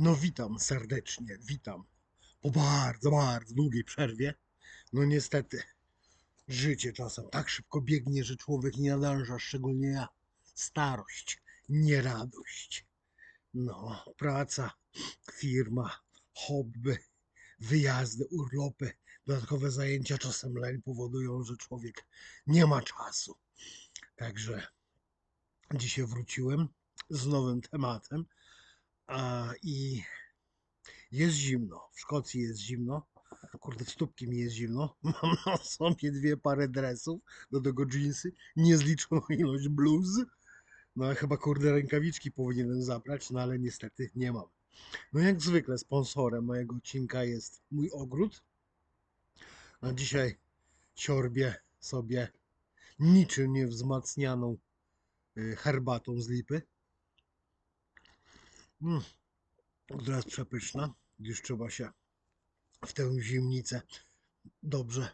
No witam serdecznie, witam. Po bardzo, bardzo długiej przerwie. No niestety, życie czasem tak szybko biegnie, że człowiek nie nadąża, szczególnie ja. Starość, nie radość. No, praca, firma, hobby, wyjazdy, urlopy, dodatkowe zajęcia, czasem leń powodują, że człowiek nie ma czasu. Także dzisiaj wróciłem z nowym tematem. I jest zimno. W Szkocji jest zimno. Kurde, w stópki mi jest zimno. Mam na sobie dwie pary dresów, do tego jeansy, niezliczoną ilość bluz. No chyba kurde rękawiczki powinienem zabrać, no ale niestety nie mam. No jak zwykle sponsorem mojego odcinka jest mój ogród. A dzisiaj siorbię sobie niczym niewzmacnianą y, herbatą z lipy. Mm, która jest przepyszna. Już trzeba się w tę zimnicę dobrze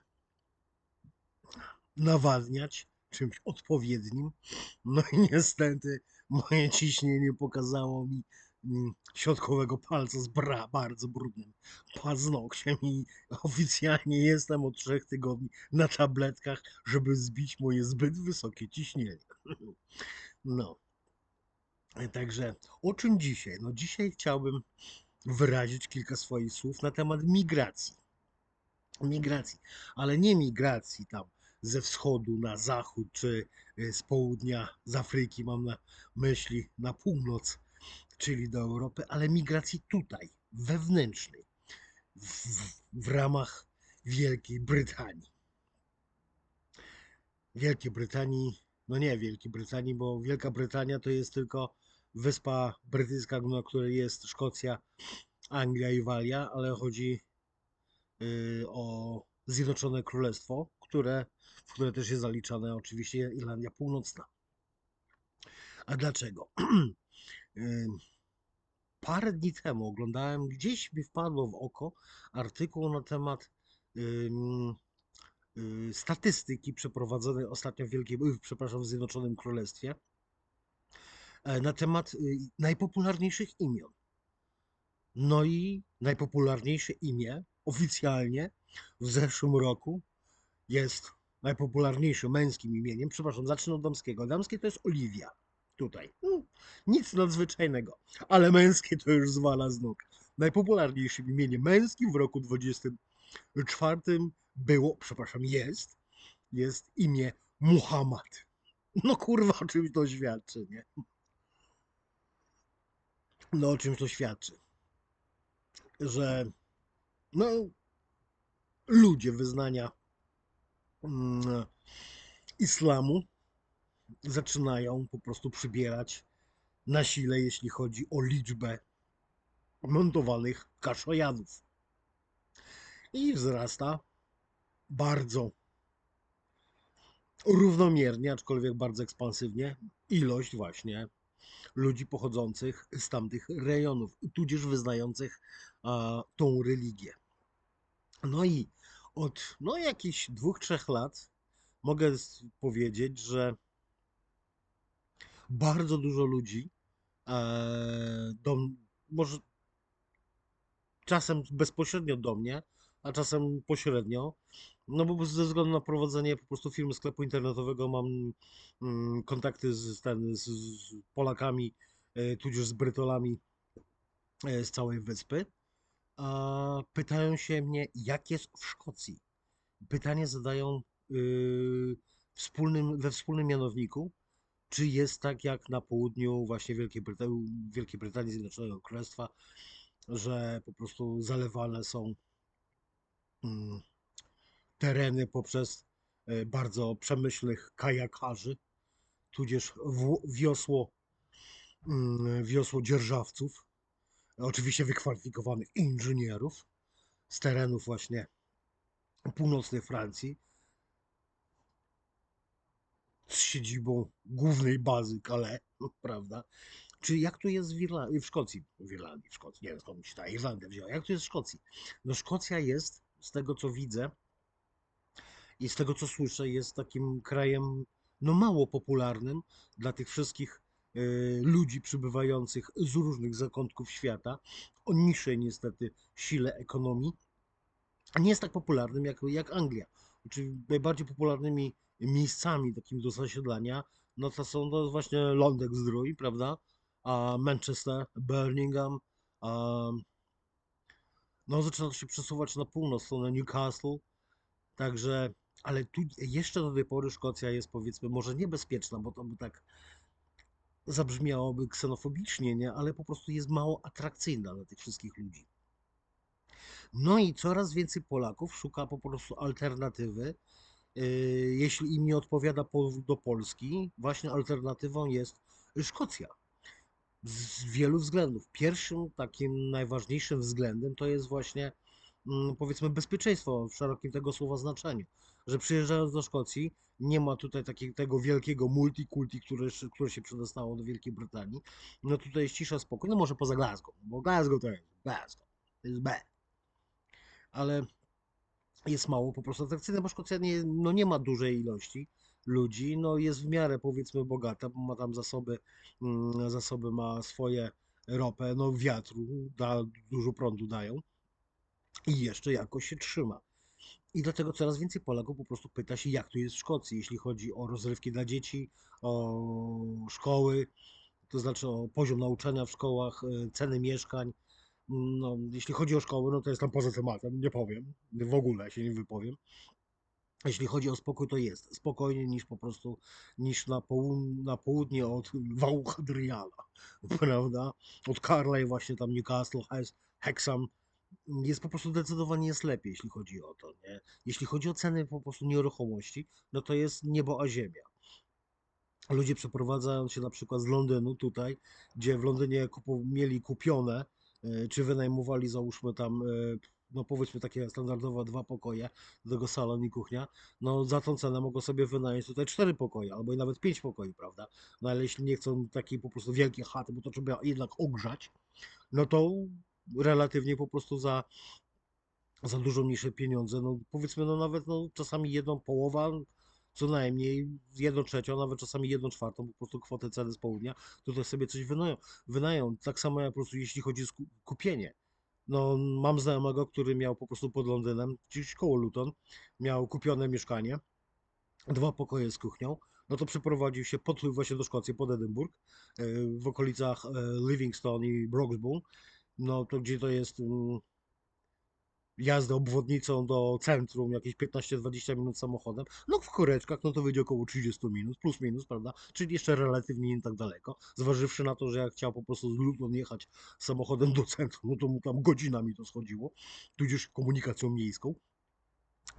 nawadniać czymś odpowiednim. No i niestety moje ciśnienie pokazało mi mm, środkowego palca z bra, bardzo brudnym paznokciem i oficjalnie jestem od trzech tygodni na tabletkach, żeby zbić moje zbyt wysokie ciśnienie. No. Także o czym dzisiaj? No dzisiaj chciałbym wyrazić kilka swoich słów na temat migracji. Migracji, ale nie migracji tam ze wschodu na zachód, czy y, z południa, z Afryki, mam na myśli na północ, czyli do Europy, ale migracji tutaj, wewnętrznej, w, w ramach Wielkiej Brytanii. Wielkiej Brytanii, no nie Wielkiej Brytanii, bo Wielka Brytania to jest tylko wyspa brytyjska, na której jest Szkocja, Anglia i Walia, ale chodzi y, o Zjednoczone Królestwo, które, w które też jest zaliczane oczywiście Irlandia Północna. A dlaczego? Y, Parę dni temu oglądałem, gdzieś mi wpadło w oko artykuł na temat y, statystyki przeprowadzonej ostatnio w Wielkiej, przepraszam, w Zjednoczonym Królestwie na temat y, najpopularniejszych imion. No i najpopularniejsze imię oficjalnie w zeszłym roku jest najpopularniejszym męskim imieniem. Przepraszam, zacznę od damskiego. Damskie to jest Oliwia. Tutaj. Mm, Nic nadzwyczajnego, ale męskie to już zwala z nóg. Najpopularniejszym imieniem męskim w roku 24 było, przepraszam, jest, jest imię Muhammad. No kurwa, czymś to świadczy, nie? No o czymś to świadczy. Że no ludzie wyznania mm, islamu zaczynają po prostu przybierać na sile, jeśli chodzi o liczbę montowanych kaszojadów. I wzrasta bardzo równomiernie, aczkolwiek bardzo ekspansywnie, ilość właśnie ludzi pochodzących z tamtych rejonów, tudzież wyznających tą religię. No i od no, jakichś dwóch, trzech lat mogę powiedzieć, że bardzo dużo ludzi, e, do, może czasem bezpośrednio do mnie, a czasem pośrednio, no bo ze względu na prowadzenie po prostu firmy sklepu internetowego mam mm, kontakty z, ten, z, Polakami, e, tudzież z Brytolami e, z całej wyspy. A pytają się mnie, jak jest w Szkocji. Pytanie zadają yy, wspólnym, we wspólnym mianowniku, czy jest tak jak na południu właśnie Wielkiej Brytanii, Wielkiej Brytanii Zjednoczonego Królestwa, że po prostu zalewane są mm, tereny poprzez e, bardzo przemyślnych kajakarzy, tudzież wiosło, mm, wiosło dzierżawców, oczywiście wykwalifikowanych inżynierów z terenów właśnie północnej Francji, z siedzibą głównej bazy Calais, prawda? Czy jak to jest w, Irla- w Szkocji? W Irlandii, w Szkocji, nie wiem skąd się ta Irlandia wzięła. Jak to jest w Szkocji? No Szkocja jest, z tego co widzę i z tego co słyszę, jest takim krajem no mało popularnym dla tych wszystkich y, ludzi przybywających z różnych zakątków świata o niższej niestety sile ekonomii, nie jest tak popularnym jak, jak Anglia. Czyli najbardziej popularnymi miejscami takimi do zasiedlania, no to są właśnie Londek Zdrój, prawda? A Manchester, Birmingham, a no zaczyna to się przesuwać na północ, stronę Newcastle, także, ale tu jeszcze do tej pory Szkocja jest powiedzmy może niebezpieczna, bo to by tak zabrzmiałoby ksenofobicznie, nie? Ale po prostu jest mało atrakcyjna dla tych wszystkich ludzi. No i coraz więcej Polaków szuka po prostu alternatywy. Yy, Jeśli im nie odpowiada powrót do Polski, właśnie alternatywą jest Szkocja. Z wielu względów. Pierwszym takim najważniejszym względem to jest właśnie mm, powiedzmy bezpieczeństwo w szerokim tego słowa znaczeniu. Że przyjeżdżając do Szkocji nie ma tutaj takiego tego wielkiego multikulti, które, które się przedostało do Wielkiej Brytanii. No tutaj jest cisza, spokój. No może poza Glasgow, bo Glasgow to jest Glasgow. To jest B ale jest mało po prostu atrakcyjne, bo Szkocja nie, no nie ma dużej ilości ludzi, no jest w miarę powiedzmy bogata, bo ma tam zasoby, mm, zasoby ma swoje ropę, no wiatru, da, dużo prądu dają i jeszcze jakoś się trzyma. I dlatego coraz więcej Polaków po prostu pyta się, jak tu jest w Szkocji, jeśli chodzi o rozrywki dla dzieci, o szkoły, to znaczy o poziom nauczania w szkołach, y, ceny mieszkań, no, jeśli chodzi o szkoły, no to jest tam poza tematem, nie powiem, w ogóle się nie wypowiem. Jeśli chodzi o spokój, to jest spokojniej niż po prostu, niż na, na południe od wału Hadriana, prawda? Od Carlisle właśnie tam Newcastle, Hexham, jest po prostu zdecydowanie jest lepiej, jeśli chodzi o to, nie? Jeśli chodzi o ceny po prostu nieruchomości, no to jest niebo a ziemia. Ludzie przeprowadzają się na przykład z Londynu tutaj, gdzie w Londynie kupu- mieli kupione E, czy wynajmowali załóżmy tam, e, no powiedzmy takie standardowe dwa pokoje, do tego salon i kuchnia, no za tą cenę mogą sobie wynająć tutaj cztery pokoje, albo i nawet pięć pokoi, prawda? No ale jeśli nie chcą takiej po prostu wielkiej chaty, bo to trzeba jednak ogrzać, no to relatywnie po prostu za, za dużo mniejsze pieniądze, no powiedzmy no nawet no czasami jedną połowa, co najmniej jedną trzecią, nawet czasami jedną czwartą, po prostu kwotę ceny z południa, tutaj sobie coś wynają. wynają. Tak samo jak po prostu jeśli chodzi o kupienie. No, mam znajomego, który miał po prostu pod Londynem, gdzieś koło Luton, miał kupione mieszkanie, dwa pokoje z kuchnią, no to przeprowadził się pod, właśnie do Szkocji, pod Edynburg, e, w okolicach e, Livingstone i Broxbourne, no to gdzie to jest mm, jazdę obwodnicą do centrum, jakieś 15-20 minut samochodem, no w koreczkach, no to wyjdzie około 30 minut, plus minus, prawda? Czyli jeszcze relatywnie nie tak daleko, zważywszy na to, że jak chciał po prostu z Luton jechać samochodem do centrum, no to mu tam godzinami to schodziło, tudzież komunikacją miejską,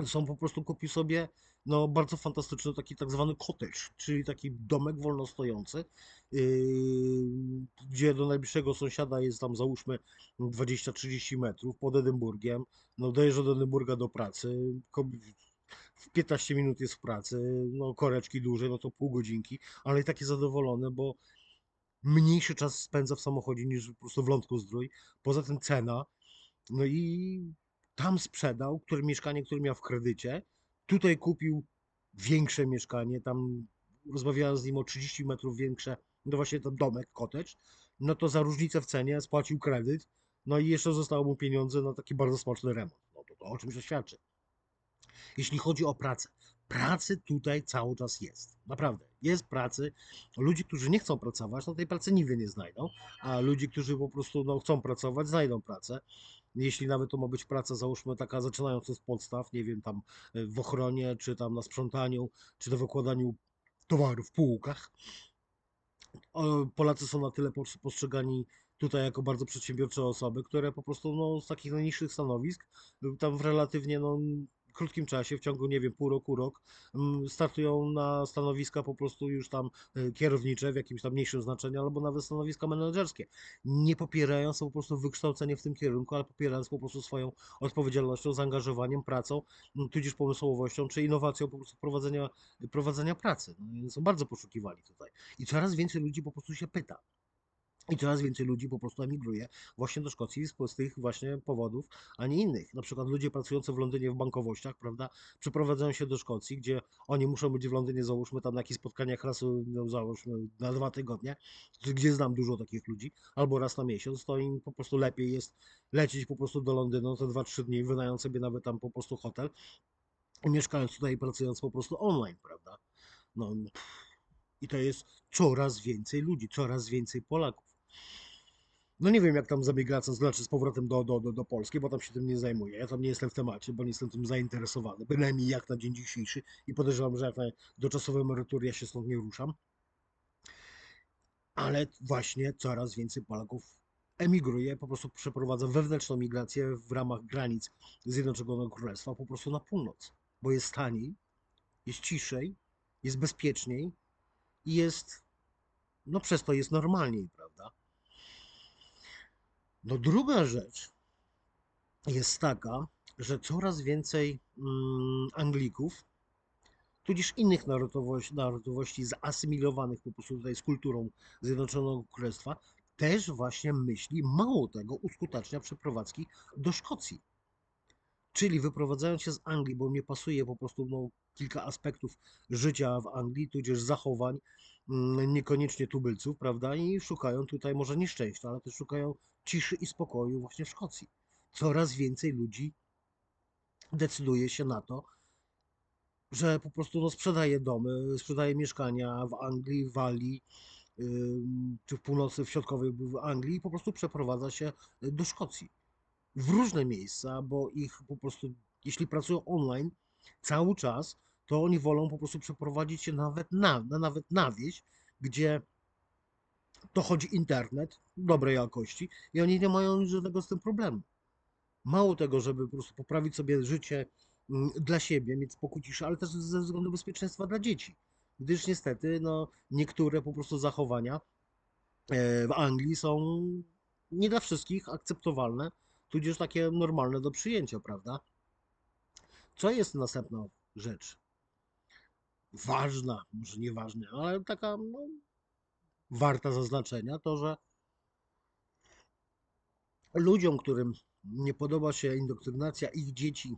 są po prostu kupił sobie no, bardzo fantastyczny taki tak zwany cottage, czyli taki domek wolnostojący, yy, gdzie do najbliższego sąsiada jest tam załóżmy 20-30 metrów pod Edynburgiem. No, dojeżdża do Edynburga do pracy, w 15 minut jest w pracy, no koreczki dłużej, no to pół godzinki, ale i takie zadowolone, bo mniejszy czas spędza w samochodzie niż po prostu w Lądku Zdrój. Poza tym cena, no i tam sprzedał, które mieszkanie, które miał w kredycie. Tutaj kupił większe mieszkanie, tam rozmawiałem z nim o 30 metrów większe, no właśnie ten domek, cottage. No to za różnicę w cenie spłacił kredyt, no i jeszcze zostało mu pieniądze na taki bardzo smaczny remont. No to, to o czymś to świadczy. Jeśli chodzi o pracę, pracy tutaj cały czas jest. Naprawdę, jest pracy. Ludzi, którzy nie chcą pracować, no tej pracy nigdy nie znajdą, a ludzi, którzy po prostu no, chcą pracować, znajdą pracę. Jeśli nawet to ma być praca, załóżmy taka zaczynając od podstaw, nie wiem, tam y, w ochronie, czy tam na sprzątaniu, czy na wykładaniu towarów w półkach. Polacy są na tyle pos- postrzegani tutaj jako bardzo przedsiębiorcze osoby, które po prostu no, z takich najniższych stanowisk, tam w relatywnie no, krótkim czasie, w ciągu, nie wiem, pół roku, rok, mm, startują na stanowiska po prostu już tam y, kierownicze w jakimś tam mniejszym znaczeniu, albo nawet stanowiska menedżerskie. Nie popierają są po prostu wykształcenie w tym kierunku, ale popierając po prostu swoją odpowiedzialnością, zaangażowaniem, pracą, mm, tudzież pomysłowością, czy innowacją po prostu prowadzenia, prowadzenia pracy. No, są bardzo poszukiwani tutaj. I coraz więcej ludzi po prostu się pyta, I coraz więcej ludzi po prostu emigruje właśnie do Szkocji z, tych właśnie powodów, a nie innych. Na przykład ludzie pracujący w Londynie w bankowościach, prawda, przeprowadzają się do Szkocji, gdzie oni muszą być w Londynie, załóżmy tam na jakichś spotkaniach raz, no, załóżmy na dwa tygodnie, gdzie znam dużo takich ludzi, albo raz na miesiąc, to im po prostu lepiej jest lecieć po prostu do Londynu te 2-3 dni, wynając sobie nawet tam po prostu hotel mieszkając tutaj i pracując po prostu online, prawda. No, i to jest coraz więcej ludzi, coraz więcej Polaków. No nie wiem, jak tam migracją, znaczy z powrotem do, do, do, do Polski, bo tam się tym nie zajmuję. Ja tam nie jestem w temacie, bo nie jestem tym zainteresowany. Bynajmniej jak na dzień dzisiejszy i podejrzewam, że jak na doczasową ja się stąd nie ruszam. Ale właśnie coraz więcej Polaków emigruje, po prostu przeprowadza wewnętrzną migrację w ramach granic Zjednoczonego Królestwa po prostu na północ, bo jest taniej, jest ciszej, jest bezpieczniej i jest, no przez to jest normalniej? No druga rzecz jest taka, że coraz więcej mm, Anglików, tudzież innych narodowości, narodowości zasymilowanych po prostu tutaj z kulturą Zjednoczonego Królestwa, też właśnie myśli, mało tego, uskutecznia przeprowadzki do Szkocji. Czyli wyprowadzając się z Anglii, bo mnie pasuje po prostu no, kilka aspektów życia w Anglii, tudzież zachowań, mm, niekoniecznie tubylców, prawda? I szukają tutaj może nieszczęścia, ale też szukają ciszy i spokoju właśnie w Szkocji. Coraz więcej ludzi decyduje się na to, że po prostu no, sprzedaje domy, sprzedaje mieszkania w Anglii, w Walii, czy w północy, w środkowej w Anglii i po prostu przeprowadza się do Szkocji. W różne miejsca, bo ich po prostu, jeśli pracują online cały czas, to oni wolą po prostu przeprowadzić się nawet na, nawet na wieś, gdzie dochodzi internet dobrej jakości i oni nie mają żadnego z tym problemu. Mało tego, żeby po prostu poprawić sobie życie mm, dla siebie, mieć spokój ciszy, ale też ze względu bezpieczeństwa dla dzieci. Gdyż niestety no, niektóre po prostu zachowania e, w Anglii są nie dla wszystkich akceptowalne, tudzież takie normalne do przyjęcia, prawda? Co jest następna rzecz? Ważna, może nieważna, ale taka no, warta zaznaczenia, to że ludziom, którym nie podoba się indoktrynacja ich dzieci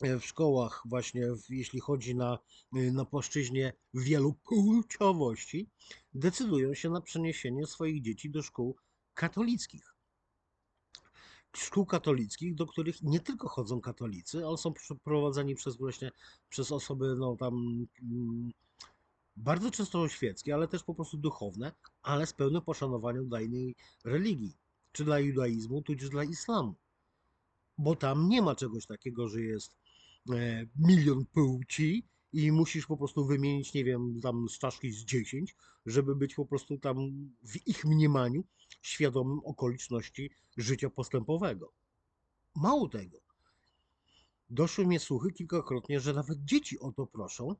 e, w szkołach, właśnie jeśli chodzi na, e, na płaszczyźnie wielu płciowości, decydują się na przeniesienie swoich dzieci do szkół katolickich. Szkół katolickich, do których nie tylko chodzą katolicy, ale są przeprowadzani przez właśnie przez osoby no, tam mm, bardzo często świeckie, ale też po prostu duchowne, ale z pełnym poszanowaniem dla innej religii, czy dla judaizmu, tudzież dla islamu. Bo tam nie ma czegoś takiego, że jest e, milion płci i musisz po prostu wymienić, nie wiem, tam z czaszki z 10, żeby być po prostu tam w ich mniemaniu świadomym okoliczności życia postępowego. Mało tego. Doszły mnie słuchy kilkakrotnie, że nawet dzieci o to proszą,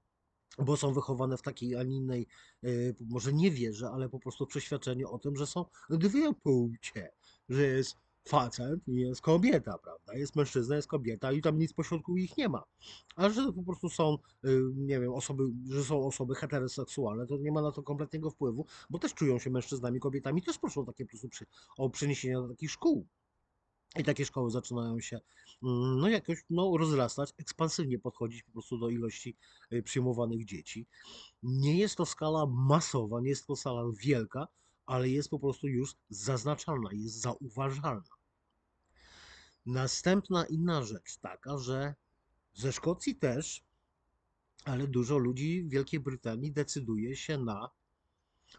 bo są wychowane w takiej, a nie innej, e, może nie wierze, ale po prostu przeświadczenie o tym, że są dwie płcie, że jest facet i jest kobieta, prawda? Jest mężczyzna, jest kobieta i tam nic pośrodku ich nie ma. A że po prostu są, e, nie wiem, osoby, że są osoby heteroseksualne, to nie ma na to kompletnego wpływu, bo też czują się mężczyznami, kobietami, też proszą takie po prostu przy, o przeniesienie do takich szkół. I takie szkoły zaczynają się no jakoś no, rozrastać, ekspansywnie podchodzić po prostu do ilości y, przyjmowanych dzieci. Nie jest to skala masowa, nie jest to skala wielka, ale jest po prostu już zaznaczalna, jest zauważalna. Następna inna rzecz taka, że ze Szkocji też, ale dużo ludzi w Wielkiej Brytanii decyduje się na,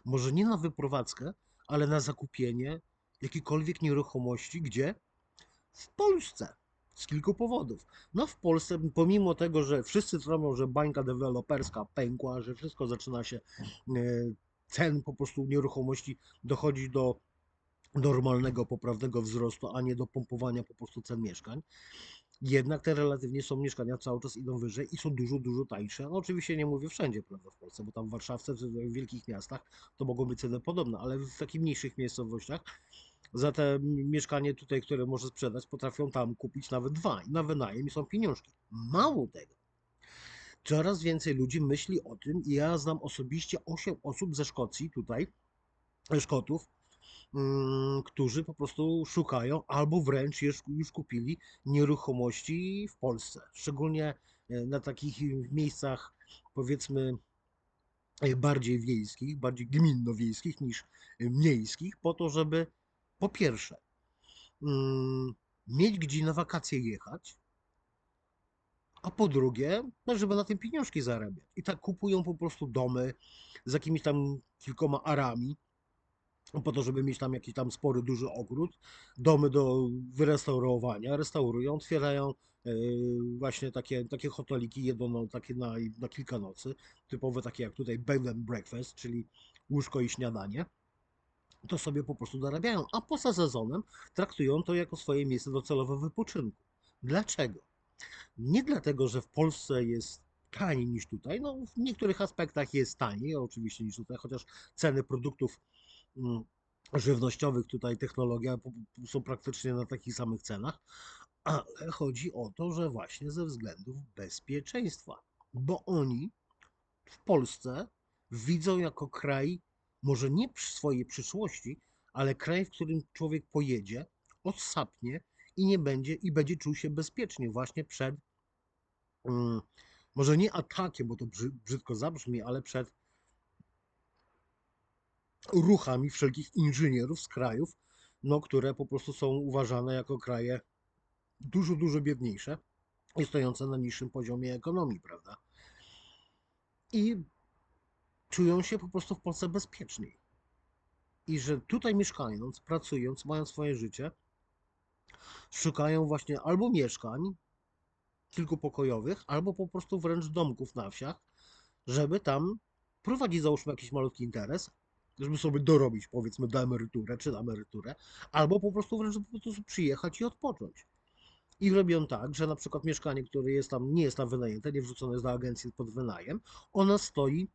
może nie na wyprowadzkę, ale na zakupienie jakiejkolwiek nieruchomości, gdzie w Polsce. Z kilku powodów. No w Polsce, pomimo tego, że wszyscy twierdzą, że bańka deweloperska pękła, że wszystko zaczyna się, e, cen po prostu nieruchomości dochodzi do normalnego, poprawnego wzrostu, a nie do pompowania po prostu cen mieszkań. Jednak te relatywnie są mieszkania cały czas idą wyżej i są dużo, dużo tańsze. No oczywiście nie mówię wszędzie, prawda, w Polsce, bo tam w Warszawce, w wielkich miastach to mogą być ceny podobne, ale w takich mniejszych miejscowościach za te mieszkanie tutaj, które może sprzedać, potrafią tam kupić nawet dwa i na wynajem i są pieniążki. Mało tego. Coraz więcej ludzi myśli o tym i ja znam osobiście 8 osób ze Szkocji tutaj, Szkotów, mm, którzy po prostu szukają albo wręcz już, już kupili nieruchomości w Polsce. Szczególnie e, na takich miejscach, powiedzmy, e, bardziej wiejskich, bardziej gminno-wiejskich niż e, miejskich, po to, żeby po pierwsze mm, mieć gdzie na wakacje jechać, a po drugie, no, żeby na tym pieniążki zarabiać. I tak kupują po prostu domy z jakimiś tam kilkoma arami, po to, żeby mieć tam jakiś tam spory, duży ogród, domy do wyrestaurowania, restaurują, otwierają e, właśnie takie, takie hoteliki, jedno no, takie na, na kilka nocy, typowe takie jak tutaj bed and breakfast, czyli łóżko i śniadanie, to sobie po prostu zarabiają, a poza sezonem traktują to jako swoje miejsce docelowe wypoczynku. Dlaczego? Nie dlatego, że w Polsce jest taniej niż tutaj, no w niektórych aspektach jest taniej oczywiście niż tutaj, chociaż ceny produktów mm, żywnościowych tutaj, technologia są praktycznie na takich samych cenach, ale chodzi o to, że właśnie ze względów bezpieczeństwa, bo oni w Polsce widzą jako kraj, może nie swojej przyszłości, ale kraj, w którym człowiek pojedzie, odsapnie i nie będzie, i będzie czuł się bezpiecznie właśnie przed, mm, może nie atakiem, bo to brzy, brzydko zabrzmi, ale przed ruchami wszelkich inżynierów z krajów, no, które po prostu są uważane jako kraje dużo, dużo biedniejsze i stojące na niższym poziomie ekonomii, prawda? I czują się po prostu w Polsce bezpieczniej. I że tutaj mieszkając, pracując, mając swoje życie, szukają właśnie albo mieszkań kilkupokojowych, albo po prostu wręcz domków na wsiach, żeby tam prowadzić załóżmy jakiś malutki interes, żeby sobie dorobić powiedzmy do emeryturę czy na emeryturę, albo po prostu wręcz po prostu przyjechać i odpocząć. I robią tak, że na przykład mieszkanie, które jest tam, nie jest tam wynajęte, nie wrzucone jest do agencji pod wynajem, ono stoi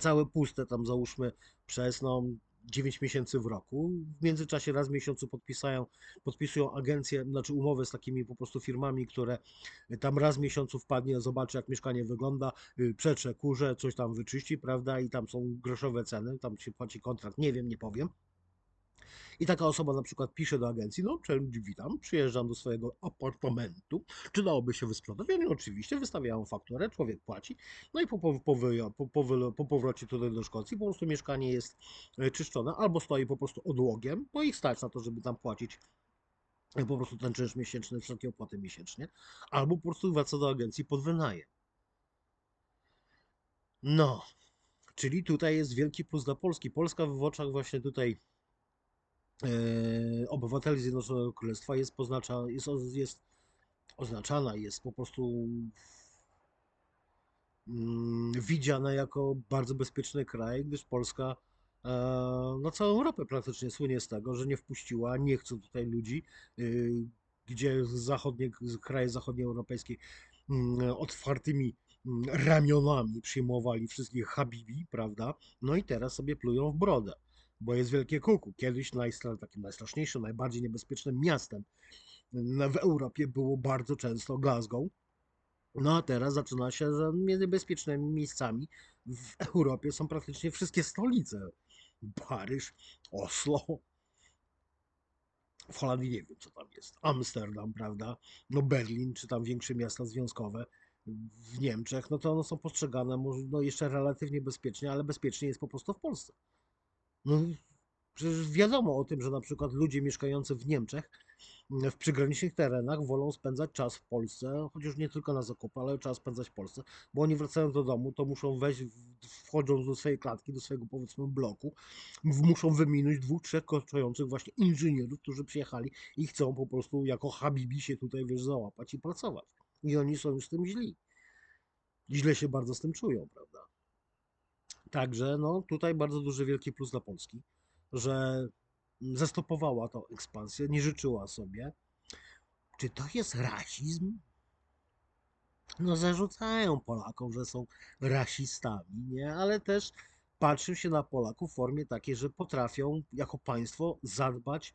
całe puste tam załóżmy przez no 9 miesięcy w roku. W międzyczasie raz w miesiącu podpisają, podpisują agencje, znaczy umowy z takimi po prostu firmami, które tam raz w miesiącu wpadnie, zobaczy jak mieszkanie wygląda, y, przetrze kurze, coś tam wyczyści, prawda, i tam są groszowe ceny, tam się płaci kontrakt, nie wiem, nie powiem. I taka osoba na przykład pisze do agencji, no cześć, witam, przyjeżdżam do swojego apartamentu, czy dałoby się wysprzedać? Oni oczywiście wystawiają fakturę, człowiek płaci, no i po, po, po, po, po, powrocie tutaj do Szkocji po prostu mieszkanie jest e, czyszczone, albo stoi po prostu odłogiem, bo ich stać na to, żeby tam płacić e, po prostu ten czynsz miesięczny, wszelkie opłaty miesięcznie, albo po prostu wraca do agencji pod wynajem. No, czyli tutaj jest wielki plus dla Polski. Polska w oczach właśnie tutaj obywateli Zjednoczonego Królestwa jest, poznacza, jest, jest oznaczana, jest po prostu mm, widziana jako bardzo bezpieczny kraj, gdyż Polska e, na całą Europę praktycznie słynie z tego, że nie wpuściła, nie chce tutaj ludzi, y, gdzie zachodnie, kraje zachodnioeuropejskie mm, otwartymi mm, ramionami przyjmowali wszystkich habibi, prawda? No i teraz sobie plują w brodę, bo jest wielkie kuku. Kiedyś najstra, takim najstraszniejszym, najbardziej niebezpiecznym miastem na- w Europie było bardzo często Glasgow. No a teraz zaczyna się, że niebezpiecznymi miejscami w Europie są praktycznie wszystkie stolice. Paryż, Oslo, w Holandii nie wiem co tam jest, Amsterdam, prawda, no Berlin, czy tam większe miasta związkowe w Niemczech, no to one są postrzegane no jeszcze relatywnie bezpiecznie, ale bezpiecznie jest po prostu w Polsce. No przecież wiadomo o tym, że na przykład ludzie mieszkający w Niemczech w przygranicznych terenach wolą spędzać czas w Polsce, chociaż nie tylko na zakupy, ale trzeba spędzać w Polsce, bo oni wracają do domu, to muszą wejść, wchodząc do swojej klatki, do swojego powiedzmy bloku, muszą wyminąć dwóch, trzech kończących właśnie inżynierów, którzy przyjechali i chcą po prostu jako habibi się tutaj, wiesz, załapać i pracować. I oni są już z tym źli. Źle się bardzo z tym czują, prawda? Także no tutaj bardzo duży, wielki plus dla Polski, że zastopowała tą ekspansję, nie życzyła sobie. Czy to jest rasizm? No zarzucają Polakom, że są rasistami, nie? Ale też patrzy się na Polaków w formie takiej, że potrafią jako państwo zadbać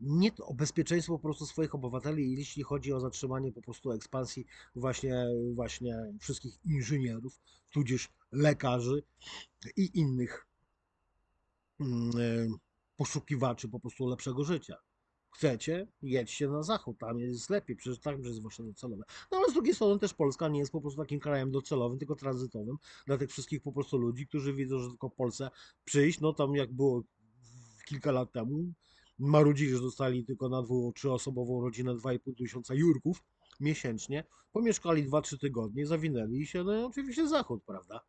nie o bezpieczeństwo po prostu swoich obywateli, jeśli chodzi o zatrzymanie po prostu ekspansji właśnie, właśnie wszystkich inżynierów, tudzież lekarzy i innych mm, e, poszukiwaczy po prostu lepszego życia. Chcecie, jedźcie na zachód, tam jest lepiej, przecież tak jest wasze docelowe. No ale z drugiej strony też Polska nie jest po prostu takim krajem docelowym, tylko tranzytowym dla tych wszystkich po prostu ludzi, którzy widzą, że tylko Polsce przyjść, no tam jak było kilka lat temu, marudzili, że dostali tylko na dwu, trzyosobową rodzinę 2,5 tysiąca jurków miesięcznie, pomieszkali 2-3 tygodnie, zawinęli się, no oczywiście zachód, prawda?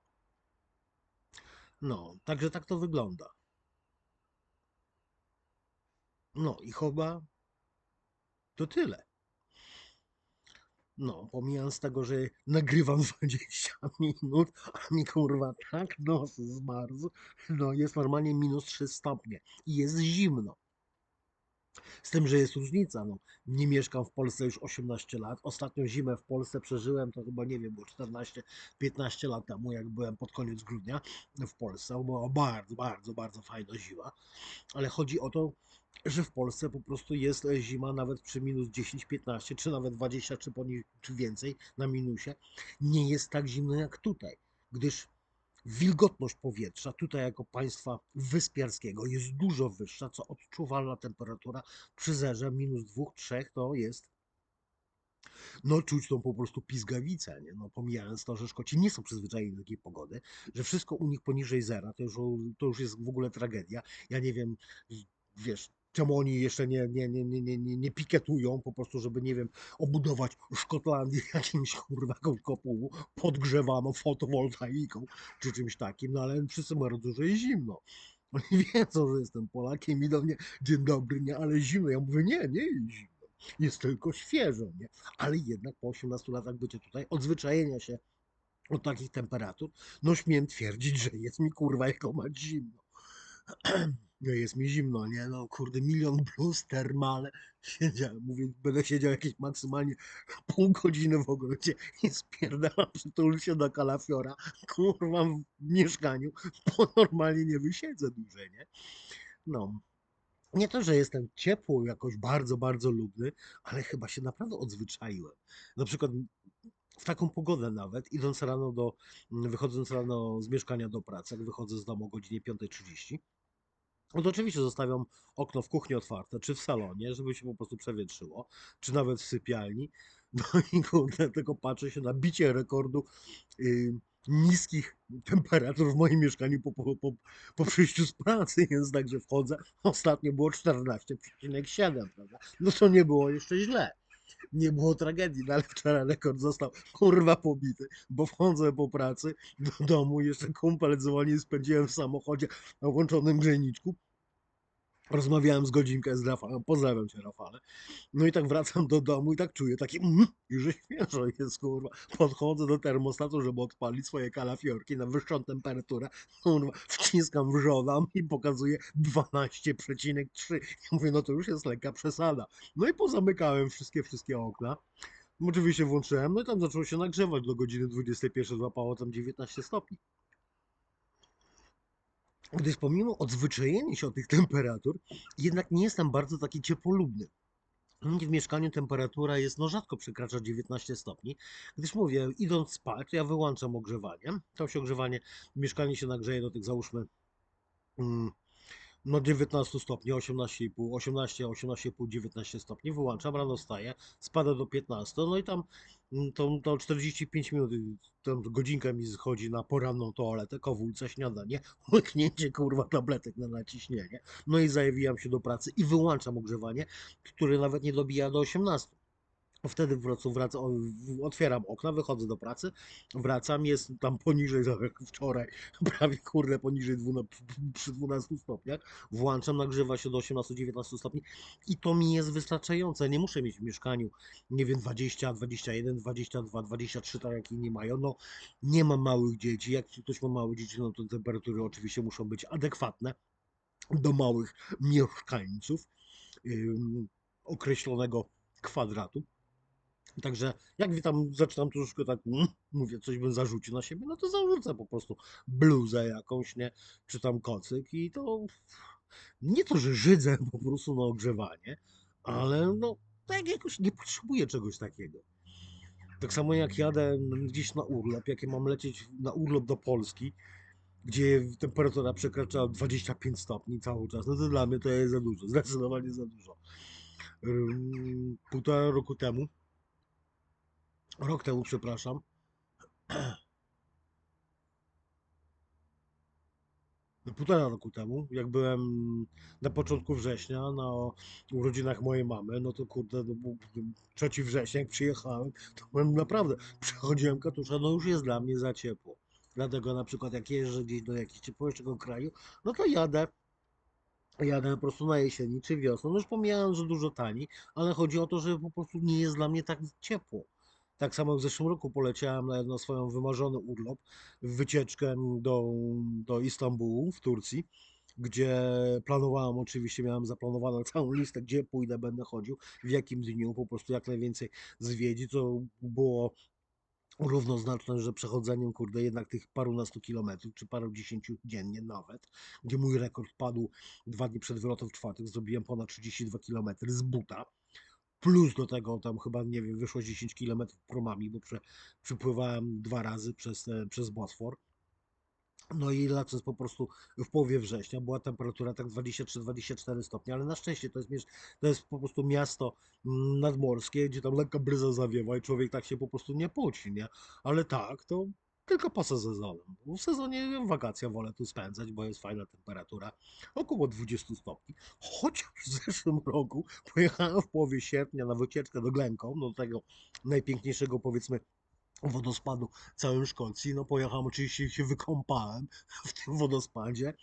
No, także tak to wygląda. No i chyba to tyle. No, pomijając tego, że nagrywam 20 minut, a mi kurwa tak nos zmarzł, no jest normalnie minus 3 stopnie i jest zimno. Z tym, że jest różnica, no. Nie mieszkam w Polsce już 18 lat. Ostatnią zimę w Polsce przeżyłem, to chyba nie wiem, było 14-15 lat temu, jak byłem pod koniec grudnia w Polsce. Była bardzo, bardzo, bardzo fajna zima. Ale chodzi o to, że w Polsce po prostu jest zima nawet przy minus 10, 15, czy nawet 20, czy, poni- czy więcej na minusie. Nie jest tak zimno jak tutaj, gdyż wilgotność powietrza tutaj jako państwa wyspiarskiego jest dużo wyższa, co odczuwalna temperatura przy zerze minus 2, 3 to jest no czuć tą po prostu pizgawicę, nie? No, pomijając to, że Szkoci nie są przyzwyczajeni do takiej pogody, że wszystko u nich poniżej zera, to już, to już jest w ogóle tragedia. Ja nie wiem, wiesz, czemu oni jeszcze nie, nie, nie, nie, nie, nie, pikietują po prostu, żeby, nie wiem, obudować Szkotlandię jakimś kurwa kopułu podgrzewaną fotowoltaiką czy czymś takim, no ale wszyscy bardzo, że jest zimno. Oni wiedzą, że jestem Polakiem i do mnie, dzień dobry, nie, ale zimno. Ja mówię, nie, nie jest zimno. Jest tylko świeżo, nie? Ale jednak po 18 latach bycia tutaj, odzwyczajenia się od takich temperatur, no śmiem twierdzić, że jest mi kurwa jako ma zimno. No jest mi zimno, nie? No kurde, milion plus termale. Siedziałem, mówię, będę siedział jakieś maksymalnie pół godziny w ogrodzie i spierdalam, przytul się do kalafiora, kurwa, w mieszkaniu, bo normalnie nie wysiedzę dłużej, nie? No. Nie to, że jestem ciepło, jakoś bardzo, bardzo lubny, ale chyba się naprawdę odzwyczaiłem. Na przykład w taką pogodę nawet, idąc rano do, wychodząc rano z mieszkania do pracy, jak wychodzę z domu o godzinie 5.30, no to oczywiście zostawiam okno w kuchni otwarte, czy w salonie, żeby się po prostu przewietrzyło, czy nawet w sypialni. No i kurde, tylko patrzę się na bicie rekordu yy, niskich temperatur w moim mieszkaniu po, po, po, po przyjściu z pracy, więc także wchodzę. Ostatnio było 14,7, prawda? No to nie było jeszcze źle nie było tragedii, no ale wczoraj rekord został kurwa pobity, bo wchodzę po pracy do domu, jeszcze kumpel dzwoni, spędziłem w samochodzie na włączonym grzejniczku. Rozmawiałem z godzinkę z Rafałem, pozdrawiam cię Rafale. No i tak wracam do domu i tak czuję taki, mm, już świeżo jest kurwa. Podchodzę do termostatu, żeby odpalić swoje kalafiorki na wyższą temperaturę. Kurwa, wciskam wrzodam i pokazuje 12,3. Ja mówię, no to już jest lekka przesada. No i pozamykałem wszystkie, wszystkie okna. Oczywiście włączyłem, no i tam zaczęło się nagrzewać do godziny 21, złapało tam 19 stopni. Gdyż pomimo odzwyczajenia się od tych temperatur, jednak nie jestem bardzo taki ciepłolubny. W mieszkaniu temperatura jest, no rzadko przekracza 19 stopni, gdyż mówię, idąc spać, ja wyłączam ogrzewanie. To się ogrzewanie, mieszkanie się nagrzeje do tych załóżmy mm, no 19 stopni, 18,5, 18, 18,5, 19 stopni, wyłączam, rano wstaję, spada do 15, no i tam mm, to, to 45 minut, tam godzinka mi schodzi na poranną toaletę, kowulce, śniadanie, łyknięcie kurwa tabletek na naciśnienie, no i zajawiam się do pracy i wyłączam ogrzewanie, które nawet nie dobija do 18. Wtedy wracu, wraca, otwieram okna, wychodzę do pracy, wracam, jest tam poniżej, tak jak wczoraj, prawie kurde poniżej 12, przy 12 stopniach, włączam, nagrzewa się do 18-19 stopni i to mi jest wystarczające. Nie muszę mieć w mieszkaniu, nie wiem, 20, 21, 22, 23, tak jak inni mają. No, nie mam małych dzieci. Jak ktoś ma małe dzieci, no to temperatury oczywiście muszą być adekwatne do małych mieszkańców yy, określonego kwadratu. Także jak tam zaczynam troszkę tak, mm, mówię, coś bym zarzucił na siebie, no to zarzucę po prostu bluzę jakąś, nie, czy tam kocyk i to nie to, że żydzę po prostu na ogrzewanie, ale no tak jakoś nie potrzebuję czegoś takiego. Tak samo jak jadę gdzieś na urlop, jakie mam lecieć na urlop do Polski, gdzie temperatura przekraczała 25 stopni cały czas, no to dla mnie to jest za dużo, zdecydowanie za dużo. Półtora roku temu, rok temu, przepraszam, półtora roku temu, jak byłem na początku września na urodzinach mojej mamy, no to kurde, no, był 3 września, jak przyjechałem, to byłem naprawdę, przechodziłem katusza, no już jest dla mnie za ciepło. Dlatego na przykład jak jeżdżę gdzieś do jakiegoś ciepłejszego kraju, no to jadę, jadę po prostu na jesieni czy wiosną. No już pomijając, że dużo tani, ale chodzi o to, że po prostu nie jest dla mnie tak ciepło. Tak samo w zeszłym roku poleciałem na swoją wymarzony urlop, wycieczkę do, do Istambułu w Turcji, gdzie planowałem, oczywiście miałem zaplanowaną całą listę, gdzie pójdę, będę chodził, w jakim dniu, po prostu jak najwięcej zwiedzić, co było równoznaczne, że przechodzeniem, kurde, jednak tych parunastu kilometrów, czy paru dziesięciu dziennie nawet, gdzie mój rekord padł dwa dni przed wylotem w czwartek, zrobiłem ponad 32 km z buta, plus do tego tam chyba, nie wiem, wyszło 10 km promami, bo prze, przypływałem dwa razy przez, e, przez Bosfor. No i lecąc po prostu w połowie września była temperatura tak 23-24 stopnie, ale na szczęście to jest, to jest po prostu miasto mm, nadmorskie, gdzie tam lekka bryza zawiewa i człowiek tak się po prostu nie poci, nie? Ale tak, to tylko poza sezonem. W sezonie wakacja wolę tu spędzać, bo jest fajna temperatura, około 20 stopni. Chociaż w zeszłym roku pojechałem w połowie sierpnia na wycieczkę do Glencoe, do tego najpiękniejszego powiedzmy wodospadu całym Szkocji. No pojechałem, oczywiście się wykąpałem w tym wodospadzie.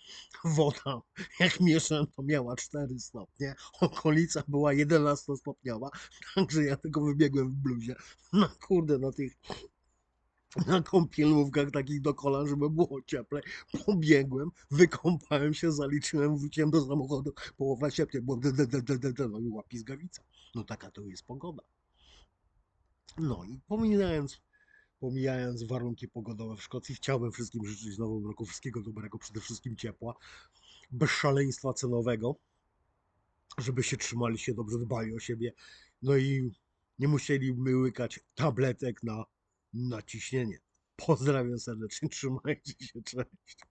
Woda, jak mieszam, to miała 4 stopnie. Okolica była 11 stopniowa, także ja tylko wybiegłem w bluzie. No kurde, na tych na kąpielówkach takich do kolan, żeby było cieplej. Pobiegłem, wykąpałem się, zaliczyłem, wróciłem do samochodu. Połowa de, de, no i łapisgawica. No taka to jest pogoda. No i pominając pomijając warunki pogodowe w Szkocji, chciałbym wszystkim życzyć nowym roku wszystkiego dobrego, przede wszystkim ciepła, bez szaleństwa cenowego, żeby się trzymali się dobrze, dbali o siebie, no i nie musieli łykać tabletek na naciśnienie. Pozdrawiam serdecznie, trzymajcie się, cześć.